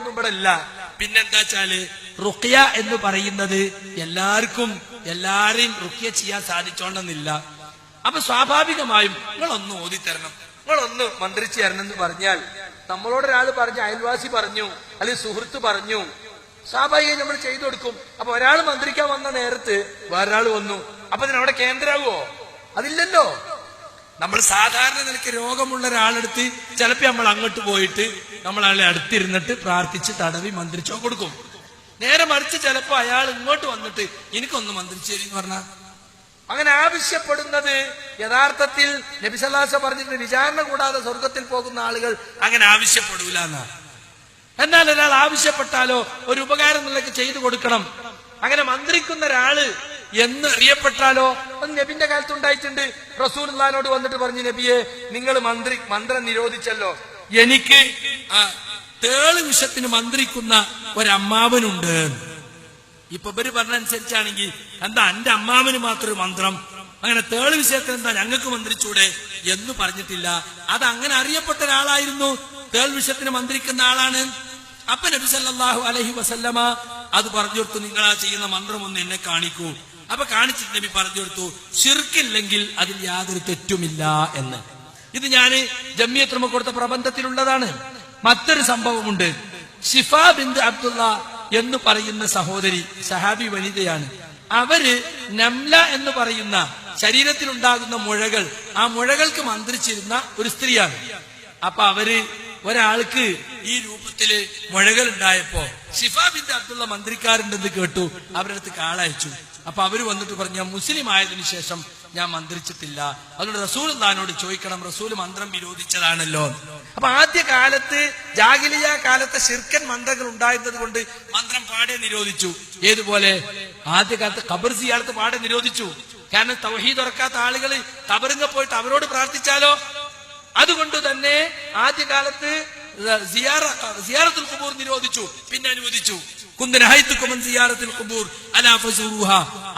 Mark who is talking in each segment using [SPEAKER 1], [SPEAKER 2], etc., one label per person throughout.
[SPEAKER 1] ഇതൊന്നും ഇവിടെ ഇല്ല. പിന്നെന്താ വെച്ചാൽ റുക്കിയ എന്ന് പറയുന്നത് എല്ലാവർക്കും എല്ലാരെയും റുക്കിയ ചെയ്യാൻ സാധിച്ചോണ്ടെന്നില്ല. അപ്പൊ സ്വാഭാവികമായും നിങ്ങളൊന്ന് ഓതിത്തരണം. നിങ്ങളൊന്ന് മന്ത്രിച്ചു തരണം എന്ന് പറഞ്ഞാൽ നമ്മളോട് ഒരാൾ പറഞ്ഞു അയൽവാസി പറഞ്ഞു അല്ലെങ്കിൽ സുഹൃത്ത് പറഞ്ഞു സ്വാഭാവികം നമ്മൾ ചെയ്തു കൊടുക്കും. അപ്പൊ ഒരാൾ മന്ത്രിക്കാൻ വന്ന നേരത്ത് വേറൊരാൾ വന്നു. അപ്പൊ അതിനവിടെ കേന്ദ്രമാവോ? അതില്ലല്ലോ. നമ്മൾ സാധാരണ നിലയ്ക്ക് രോഗമുള്ള ഒരാളെടുത്ത് ചിലപ്പോൾ നമ്മൾ അങ്ങോട്ട് പോയിട്ട് നമ്മൾ അയാളെ അടുത്തിരുന്നിട്ട് പ്രാർത്ഥിച്ച് തടവി മന്ത്രിച്ചോ കൊടുക്കും. നേരെ മറിച്ച് ചിലപ്പോൾ അയാൾ ഇങ്ങോട്ട് വന്നിട്ട് എനിക്കൊന്ന് മന്ത്രിച്ചേരി എന്ന് പറഞ്ഞാൽ അങ്ങനെ ആവശ്യപ്പെടുന്നത് യഥാർത്ഥത്തിൽ നബിസല്ലാസ പറഞ്ഞിട്ട് വിചാരണ കൂടാതെ സ്വർഗത്തിൽ പോകുന്ന ആളുകൾ അങ്ങനെ ആവശ്യപ്പെടൂല എന്നാണ് എന്നാൽ ഒരാൾ ആവശ്യപ്പെട്ടാലോ ഒരു ഉപകാരം നിലയ്ക്ക് ചെയ്തു കൊടുക്കണം. അങ്ങനെ മന്ത്രിക്കുന്ന ഒരാൾ എന്ന് അറിയപ്പെട്ടാലോ അത് നബിന്റെ കാലത്ത് ഉണ്ടായിട്ടുണ്ട് റസൂൽ അള്ളഹാനോട് വന്നിട്ട് പറഞ്ഞു നബിയെ നിങ്ങൾ മന്ത്രി മന്ത്രം നിരോധിച്ചല്ലോ. എനിക്ക് തേൾ വിഷത്തിന് മന്ത്രിക്കുന്ന ഒരമ്മാവനുണ്ട്. ഇപ്പൊ ഇവർ പറഞ്ഞനുസരിച്ചാണെങ്കിൽ എന്താ എന്റെ അമ്മാവന് മാത്രം മന്ത്രം? അങ്ങനെ തേൾ വിഷയത്തിന് എന്താ ഞങ്ങൾക്ക് മന്ത്രിച്ചൂടെ എന്ന് പറഞ്ഞിട്ടില്ല. അത് അങ്ങനെ അറിയപ്പെട്ട ഒരാളായിരുന്നു. തേൾ വിഷയത്തിന് മന്ത്രിക്കുന്ന ആളാണ്. അപ്പൊ നബി സല്ലല്ലാഹു അലൈഹി വസല്ലമ അത് പറഞ്ഞു കൊടുത്തു നിങ്ങൾ ആ ചെയ്യുന്ന മന്ത്രം ഒന്ന് എന്നെ കാണിക്കൂ. അപ്പൊ കാണിച്ചിട്ട് നബി പറഞ്ഞു കൊടുത്തു ഷിർക്കില്ലെങ്കിൽ അതിൽ യാതൊരു തെറ്റുമില്ല എന്ന്. ഇത് ഞാൻ ജമ്മിയത്ത് കൊടുത്ത പ്രബന്ധത്തിലുള്ളതാണ്. മറ്റൊരു സംഭവമുണ്ട്. ഷിഫ ബിന്ദ് അബ്ദുള്ള എന്ന് പറയുന്ന സഹോദരി സഹാബി വനിതയാണ്. അവർ നംല എന്ന് പറയുന്ന ശരീരത്തിൽ ഉണ്ടാകുന്ന മുഴകൾ ആ മുഴകൾക്ക് മന്ത്രിച്ചിരുന്ന ഒരു സ്ത്രീയാണ്. അപ്പൊ അവർ ഒരാൾക്ക് ഈ രൂപത്തിൽ മുഴകൾ ഉണ്ടായപ്പോ ഷിഫ ബിന്ദ് അബ്ദുള്ള മന്ത്രിക്കാരുണ്ടെന്ന് കേട്ടു. അവരുടെ അടുത്ത് കാളയച്ചു. അപ്പൊ അവർ വന്നിട്ട് പറഞ്ഞു "ഞാൻ മുസ്ലിം ആയതിനു ശേഷം ഞാൻ മന്ത്രിച്ചിട്ടില്ല. അതുകൊണ്ട് റസൂൽ താനോട് ചോദിക്കണം. റസൂൽ മന്ത്രം വിരോധിച്ചതാണല്ലോ. അപ്പൊ ആദ്യ കാലത്ത് ജാഗിലിയ കാലത്തെ ശിർക്കൻ മന്ത്രങ്ങൾ ഉണ്ടായിരുന്നത് കൊണ്ട് മന്ത്രം പാടെ നിരോധിച്ചു. ഏതുപോലെ? ആദ്യ കാലത്ത് ഖബർ സിയാളത്ത് പാടെ നിരോധിച്ചു. കാരണം തൗഹീദ് ഉറക്കാത്ത ആളുകൾ കബറിങ്ങ പോയിട്ട് അവരോട് പ്രാർത്ഥിച്ചാലോ? അതുകൊണ്ട് തന്നെ ആദ്യകാലത്ത് ഖുബൂർ നിരോധിച്ചു പിന്നെ അനുവദിച്ചു.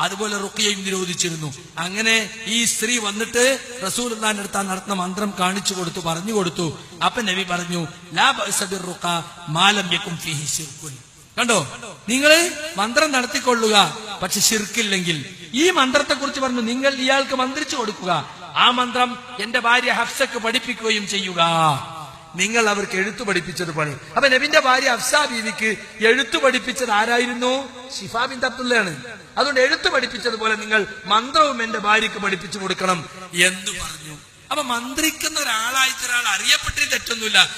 [SPEAKER 1] അതുപോലെ നിരോധിച്ചിരുന്നു. അങ്ങനെ ഈ സ്ത്രീ വന്നിട്ട് റസൂൽ അടുത്ത് ആ നടത്തുന്ന മന്ത്രം കാണിച്ചു കൊടുത്തു പറഞ്ഞു കൊടുത്തു. അപ്പൊ നബി പറഞ്ഞു കണ്ടോ? നിങ്ങൾ മന്ത്രം നടത്തിക്കൊള്ളുക പക്ഷെ ശിർക്കില്ലെങ്കിൽ ഈ മന്ത്രത്തെ കുറിച്ച് പറഞ്ഞു നിങ്ങൾ ഇയാൾക്ക് മന്ത്രിച്ചു കൊടുക്കുക. ആ മന്ത്രം എന്റെ ഭാര്യ ഹഫ്സക്ക് പഠിപ്പിക്കുകയും ചെയ്യുക. നിങ്ങൾ അവർക്ക് എഴുത്തു പഠിപ്പിച്ചത് പണി. അപ്പൊ നബിന്റെ ഭാര്യ അഫ്സാ ബീവിക്ക് എഴുത്തു പഠിപ്പിച്ചത് ആരായിരുന്നു? ഷിഫാ ബിൻ അതുകൊണ്ട് എഴുത്തു പഠിപ്പിച്ചതുപോലെ നിങ്ങൾ മന്ത്രവും എന്റെ ഭാര്യക്ക് പഠിപ്പിച്ചു കൊടുക്കണം എന്ന് പറഞ്ഞു. അപ്പൊ മന്ത്രിക്കുന്ന ഒരാളായിട്ട് ഒരാൾ അറിയപ്പെട്ടിട്ട് തെറ്റൊന്നുമില്ല.